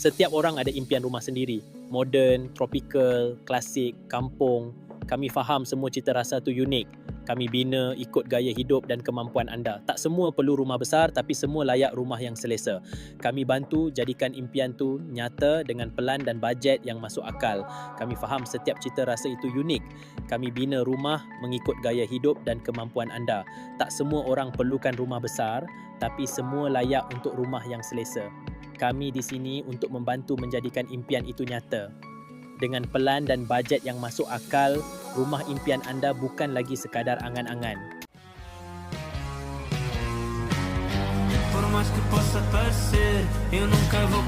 Setiap orang ada impian rumah sendiri. Modern, tropical, klasik, kampung. Kami faham semua cita rasa tu unik. Kami bina ikut gaya hidup dan kemampuan anda. Tak semua perlu rumah besar tapi semua layak rumah yang selesa. Kami bantu jadikan impian tu nyata dengan pelan dan bajet yang masuk akal. Kami faham setiap cita rasa itu unik. Kami bina rumah mengikut gaya hidup dan kemampuan anda. Tak semua orang perlukan rumah besar tapi semua layak untuk rumah yang selesa. Kami di sini untuk membantu menjadikan impian itu nyata. Dengan pelan dan bajet yang masuk akal, rumah impian anda bukan lagi sekadar angan-angan. Por mais que possa parecer, eu nunca vou